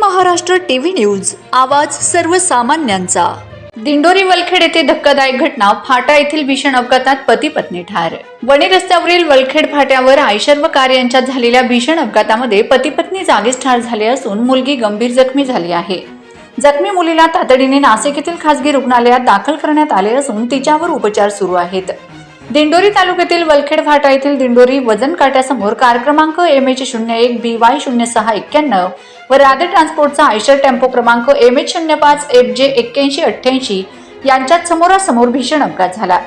Maharashtra TV news आवाज सर्वसामान्यांचा. दिंडोरी वलखेड येथे धक्कादायक घटना फाटा येथील भीषण अपघातात पती पत्नी ठार. वणी रस्त्यावरील वलखेड फाट्यावर आयशर व कार यांच्यात झालेल्या भीषण अपघातामध्ये पती पत्नी जागीच ठार झाले असून मुलगी गंभीर जखमी झाली आहे. जखमी मुलीला तातडीने नाशिक येथील खासगी रुग्णालयात दाखल करण्यात आले असून तिच्यावर उपचार सुरू आहेत. दिंडोरी तालुक्यातील वलखेड फाटा येथील दिंडोरी वजन काट्यासमोर कार क्रमांक एम एच शून्य एक बी वाय शून्य सहा एक्क्याण्णव व राधे ट्रान्सपोर्टचा आयशर टेम्पो क्रमांक एम एच शून्य पाच एफ जे एक्क्याऐंशी अठ्ठ्याऐंशी यांच्यात समोरासमोर भीषण अपघात झाला.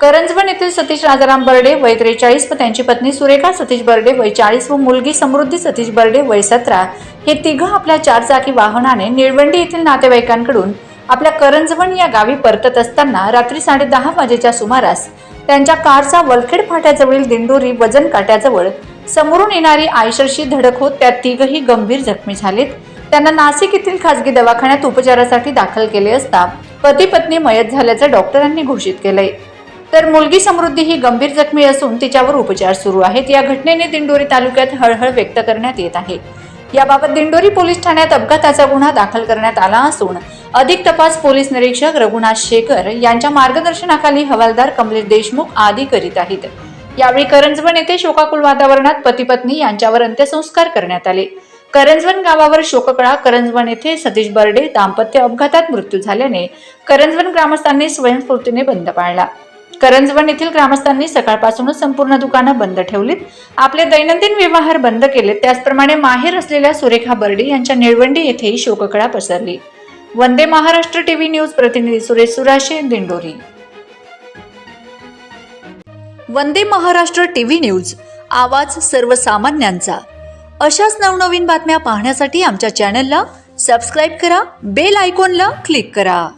करंजवन येथील सतीश राजाराम बर्डे वय त्रेचाळीस व त्यांची पत्नी सुरेखा सतीश बर्डे वय चाळीस व मुलगी समृद्धी सतीश बर्डे वय सतरा हे तिघं आपल्या चारचाकी वाहनाने निळवंडी येथील नातेवाईकांकडून आपल्या करंजवण या गावी परतत असताना रात्री साडेदहा वाजेच्या सुमारास त्यांच्या कारचा वलखेड फाट्याजवळील दिंडोरी वजन काट्याजवळ समोरून येणारी आयशरशी धडक होत त्यात तिघही गंभीर जखमी झालेत. त्यांना नाशिक येथील खासगी दवाखान्यात उपचारासाठी दाखल केले असता पती पत्नी मयत झाल्याचं डॉक्टरांनी घोषित केलंय. तर मुलगी समृद्धी ही गंभीर जखमी असून तिच्यावर उपचार सुरू आहेत. या घटनेने दिंडोरी तालुक्यात हळहळ व्यक्त करण्यात येत आहे. याबाबत दिंडोरी पोलीस ठाण्यात अपघाताचा गुन्हा दाखल करण्यात आला असून अधिक तपास पोलीस निरीक्षक रघुनाथ शेखर यांच्या मार्गदर्शनाखाली हवालदार कमलेश देशमुख आदी करीत आहेत. यावेळी करंजवन येथे शोकाकुल वातावरणात पती पत्नी यांच्यावर अंत्यसंस्कार करण्यात आले. करंजवन गावावर शोककळा करंजवन येथे सतीश बर्डे दाम्पत्य अपघातात मृत्यू झाल्याने करंजवन ग्रामस्थांनी स्वयंस्फूर्तीने बंद पाळला. करंजवन येथील ग्रामस्थांनी सकाळपासूनच संपूर्ण दुकानं बंद ठेवलीत. आपले दैनंदिन व्यवहार बंद केले त्याचप्रमाणे माहेर असलेल्या सुरेखा बर्डे यांच्या निळवंडी येथेही शोककळा पसरली. वंदे महाराष्ट्र टीव्ही न्यूज प्रतिनिधी सुरेश सुराशे दिंडोरी. वंदे महाराष्ट्र टीव्ही न्यूज आवाज सर्वसामान्यांचा. अशाच नवनवीन बातम्या पाहण्यासाठी आमच्या चॅनलला सबस्क्राईब करा बेल आयकॉनला क्लिक करा.